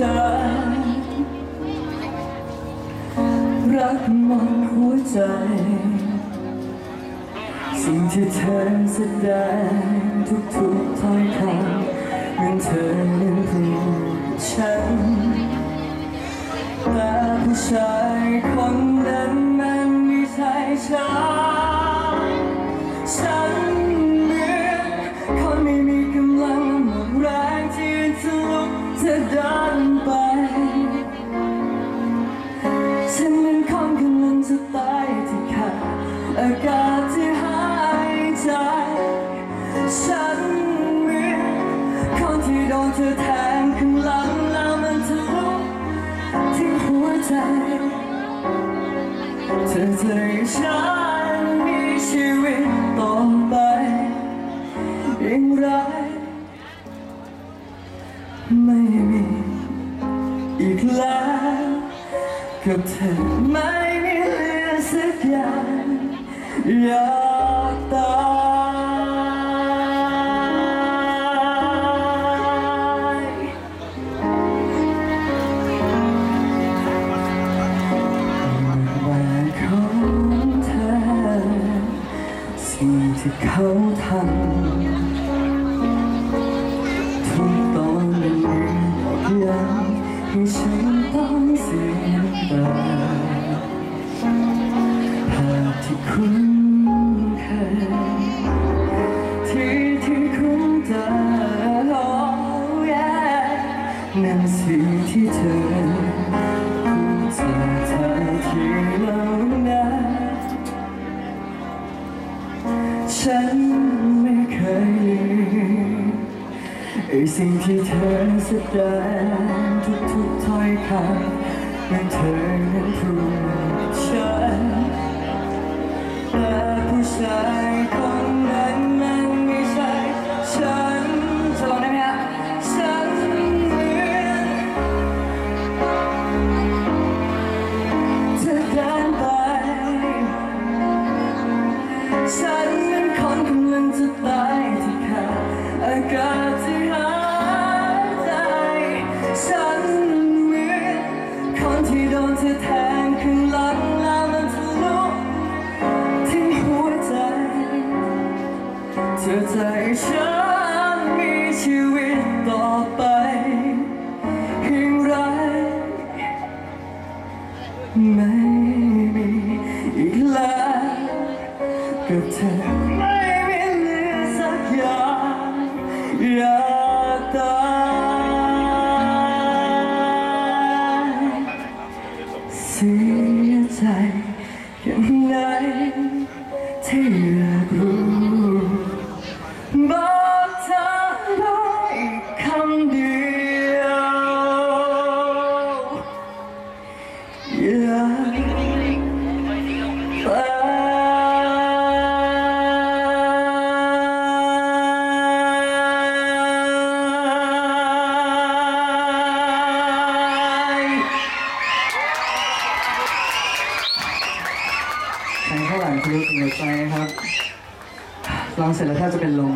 ธอ รักหมันหัวใจ สิ่งที่เธอแสดง กาศที่หายใจ ฉันเหมือนคนที่โดนเธอแทงข้างหลังแล้วมันทะลุที่หัวใจ เธอเจะให้ฉันมีชีวิตต่อไปอย่างไรไม่มีอีกแล้วกับเธอไม่มีเหลือสักอย่าง อยากตายว่าของเธอ สิ่งที่เขาทำทุกตอนเป็นเรื่องบอกให้ฉัน ที่เธอพูดจากเธอที่เหล่านั้ฉันไม่เคยลืมไอ้สิ่งที่เธอแสดงทุกๆถ้อยคำเมื่อเธอนั้นพูดฉันแต่ผู้ชาย กับเธอไม่มีเหลือสักอย่างอยากตายเสียใจยังไงที่ ลังทะลุถึงหัวใจครับร้องเสร็จแล้วแทบจะเป็นลม